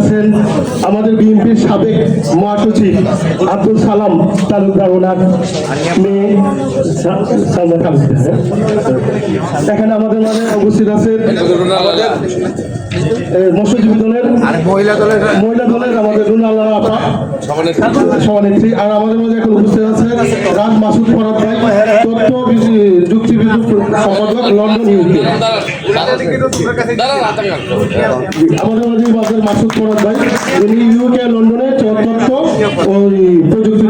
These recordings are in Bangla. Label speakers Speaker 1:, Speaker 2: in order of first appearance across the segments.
Speaker 1: আছেন আমাদের বিএনপির সাবেক মহাসচিব আব্দুল সালাম তালুকদার ওনার মেয়ে? এখানে আমাদের মাঝে উপস্থিত আছেন মৎস্যজীবী দলের
Speaker 2: মহিলা দলের
Speaker 1: মহিলা দলের আমাদের রুনাল্লাহ আপা সভানেত্রী। আর আমাদের মাঝে এখন উপস্থিত আছে রাজ মাসুদ ফরাদ ভাই তথ্য সম্পাদক লন্ডন ইউকে। আমাদের মাঝে মাসুদ ভাই যিনি ইউকে লন্ডনে তথ্য ওই প্রযুক্তি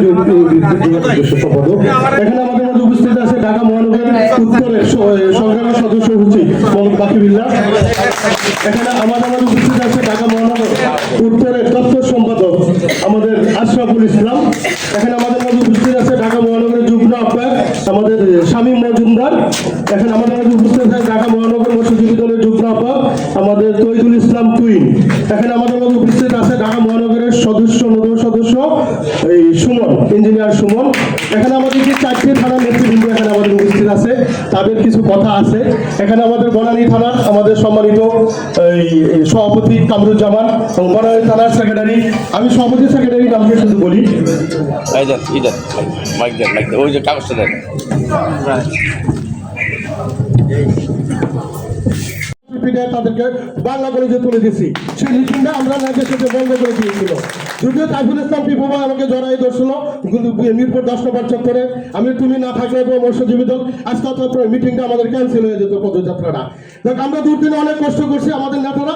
Speaker 1: সম্পাদক। এখানে আমাদের মাঝে উপস্থিত আছে ঢাকা মহানগর উত্তরের স- সংগ্রামী সদস্য সচিব মোহাম্মদ বাকিবিল্লাহ এখানে আমাদের মাঝে উপস্থিত আছে ঢাকা মহানগর উত্তরের তথ্য সম্পাদক আমাদের আশরাফুল ইসলাম। এখানে আমাদের মাঝে উপস্থিত আছে ঢাকা মহানগরের যুগ্ম আহ্বায়ক আমাদের শামীম মজুমদার। এখানে আমাদের মাঝে উপস্থিত আছে ঢাকা মহানগর আমাদের তৈদুল ইসলাম টুইন এখানে আমাদের মাঝে উপস্থিত আছে ঢাকা মহানগরের সদস্য নতুন সদস্য এই সুমন ইঞ্জিনিয়ার সুমন। এখানে আমাদের যে চারটি থানার নেতৃবৃন্দ এখানে আমাদের উপস্থিত আছে তাদের কিছু কথা আছে। এখানে আমাদের বনানী থানার আমাদের সম্মানিত এই সভাপতি কামরুজ্জামান এবং বনানী থানার সেক্রেটারি আমি সভাপতি সেক্রেটারি নামকে শুধু বলি।
Speaker 3: ওই যে কাগজটা দেন
Speaker 1: তাদেরকে বাংলা কলেজে তুলে দিছি সেই মিটিংটা আমরা সাথে বন্ধ করে দিয়েছিল। যদিও তাইফুল ইসলাম আমাকে জড়াই ধরছিল মিরপুর দশ নম্বর চত্বরে আমি তুমি না থাকলে মৎস্যজীবী দল, আজকে মিটিংটা আমাদের ক্যান্সেল হয়ে যেত পদযাত্রাটা। দেখ, আমরা অনেক কষ্ট করছি আমাদের নেতারা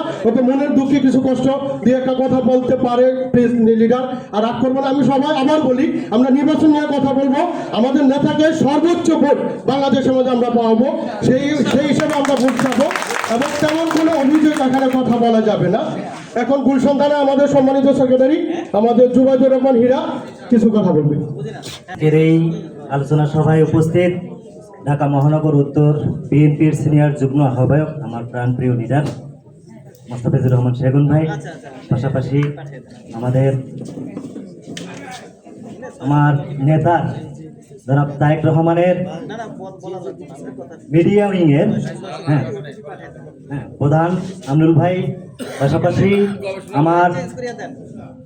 Speaker 1: মনের দুঃখে কিছু কষ্ট দিয়ে একটা কথা বলতে পারে প্রেস লিডার আর রাগ করব আমি সবাই আবার বলি, আমরা নির্বাচন নিয়ে কথা বলব। আমাদের নেতাকে সর্বোচ্চ ভোট বাংলাদেশের মধ্যে আমরা পাবো। সেই সেই হিসেবে আমরা ভোট চাবো। এবং তেমন কোনো অভিযোগ এখানে কথা বলা যাবে না। এখন গুলশান থানা আমাদের সম্মানিত সেক্রেটারি আমাদের জুবাইদুর রহমান হীরা কিছু কথা বলবে।
Speaker 4: এই আলোচনা সভায় উপস্থিত ঢাকা মহানগর উত্তর বিএনপির সিনিয়র যুগ্ম আহ্বায়ক, আমার প্রাণপ্রিয় লিডার মোস্তাফিজুর রহমান সেগুন ভাই, পাশাপাশি আমাদের, আমার নেতা জনাব তারেক রহমানের মিডিয়া উইংয়ের হ্যাঁ হ্যাঁ প্রধান আমরুল ভাই, পাশাপাশি আমার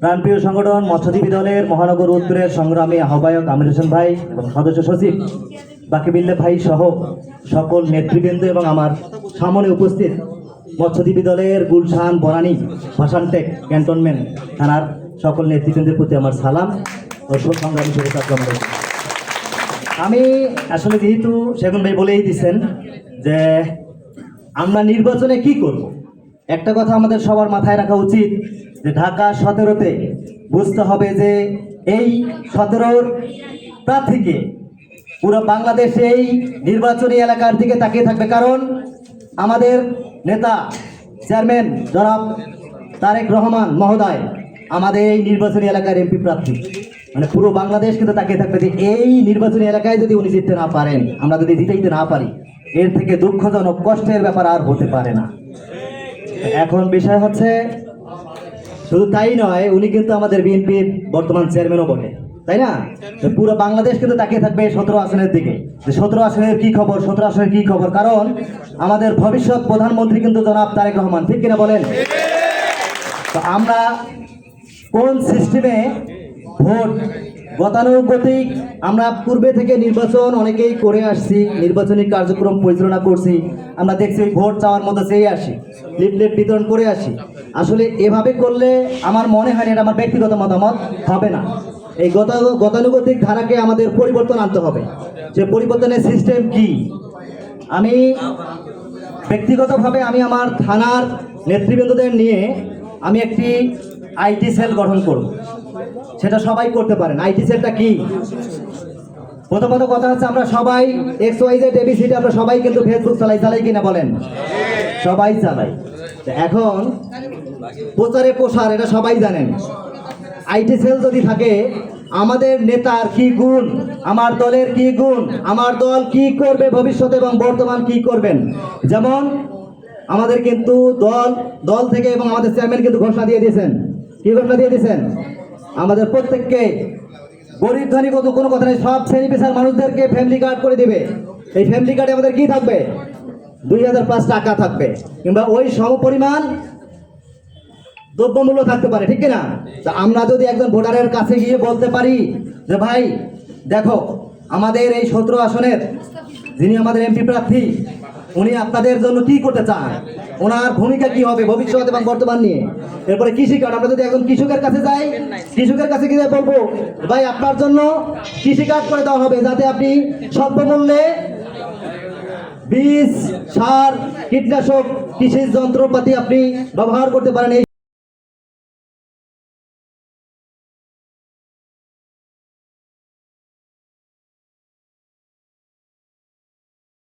Speaker 4: প্রাণপ্রিয় সংগঠন মৎস্যজীবী দলের মহানগর উত্তরের সংগ্রামী আহ্বায়ক আমির হোসেন ভাই এবং সদস্য সচিব বাকিবিল্লে ভাই সহ সকল নেতৃবৃন্দ এবং আমার সামনে উপস্থিত মৎস্যজীবী দলের গুলশান, বনানী, ভাসানটেক ক্যান্টনমেন্ট থানার সকল নেতৃবৃন্দের প্রতি আমার সালাম ও সংগ্রামী শুভেচ্ছা করছি। আমি আসলে যেহেতু সেগুন ভাই বলেই দিছেন যে আমরা নির্বাচনে কি করব? একটা কথা আমাদের সবার মাথায় রাখা উচিত যে ঢাকা সতেরোতে বুঝতে হবে যে এই সতেরোর প্রার্থীকে পুরো বাংলাদেশে এই নির্বাচনী এলাকার দিকে তাকিয়ে থাকবে। কারণ আমাদের নেতা চেয়ারম্যান জনাব তারেক রহমান মহোদয় আমাদের এই নির্বাচনী এলাকার এমপি প্রার্থী। মানে পুরো বাংলাদেশ কিন্তু তাকিয়ে থাকবে যে এই নির্বাচনী এলাকায় যদি উনি জিততে না পারেন, আমরা যদি জিতাইতে না পারি, এর থেকে দুঃখজনক কষ্টের ব্যাপার আর হতে পারে না। এখন বিষয় হচ্ছে, শুধু তাই নয়, উনি কিন্তু আমাদের বিএনপির বর্তমান চেয়ারম্যানও বটে, তাই না? পুরো বাংলাদেশ কিন্তু তাকিয়ে থাকবে সতেরো আসনের দিকে। যে সতেরো আসনের কি খবর, সতেরো আসনের কি খবর? কারণ আমাদের ভবিষ্যৎ প্রধানমন্ত্রী কিন্তু জনাব তারেক রহমান, ঠিক কিনা বলেন? তো আমরা কোন সিস্টেমে ভোট? গতানুগতিক। আমরা পূর্বে থেকে নির্বাচন অনেকেই করে আসছি, নির্বাচনী কার্যক্রম পরিচালনা করছি। আমরা দেখছি ভোট চাওয়ার মধ্যে চেয়ে আসি, লিফলেট বিতরণ করে আসি। আসলে এভাবে করলে আমার মনে হয় না এটা আমার ব্যক্তিগত মতামত, হবে না। এই গত, গতানুগতিক ধারাকে আমাদের পরিবর্তন আনতে হবে। যে পরিবর্তনের সিস্টেম কি? আমি ব্যক্তিগতভাবে আমি আমার থানার নেতৃবৃন্দদের নিয়ে আমি একটি আইটি সেল গঠন করব। সেটা সবাই করতে পারেন। আইটি সেলটা কি? প্রথমত কথা হচ্ছে আমরা সবাই এক্স ওয়াই জেড এবিসিডি আমরা সবাই কিন্তু ফেসবুক চালাই। চালাই কিনা বলেন? সবাই চালাই। এখন প্রচারে প্রসার, এটা সবাই জানেন। আইটি সেল যদি থাকে, আমাদের নেতার কি গুণ? আমার দলের কি গুণ? আমার দল কি করবে ভবিষ্যতে এবং বর্তমান কি করবেন? যেমন আমাদের কিন্তু দল দল থেকে এবং আমাদের চেয়ারম্যান কিন্তু ঘোষণা দিয়ে দিয়েছেন। কি ঘোষণা দিয়ে দিয়েছেন? আমাদের প্রত্যেককে গরিব ধনী কত কোনো কথা নেই, সব শ্রেণি পেশার মানুষদেরকে ফ্যামিলি কার্ড করে দিবে। এই ফ্যামিলি কার্ডে আমাদের কি থাকবে? দুই হাজার পাঁচ টাকা থাকবে। কিংবা ওই সমপরিমাণ দ্রব্যমূল্য থাকতে পারে, ঠিক না তা আমরা যদি একজন ভোটারের কাছে গিয়ে বলতে পারি যে, ভাই, দেখো, আমাদের এই সতেরো আসনের যিনি আমাদের এমপি প্রার্থী উনি আপনাদের জন্য কি করতে চান? ওনার ভূমিকা কি হবে ভবিষ্যৎ এবং বর্তমান নিয়ে? এরপরে কৃষিকার্ড আমরা যদি এখন কৃষকের কাছে যাই, কৃষকের কাছে গিয়ে বলব, ভাই, আপনার জন্য কৃষিকার্ড করে দেওয়া হবে যাতে আপনি স্বল্প মূল্যে বীজ, সার, কীটনাশক কৃষি যন্ত্রপাতি আপনি ব্যবহার করতে পারেন।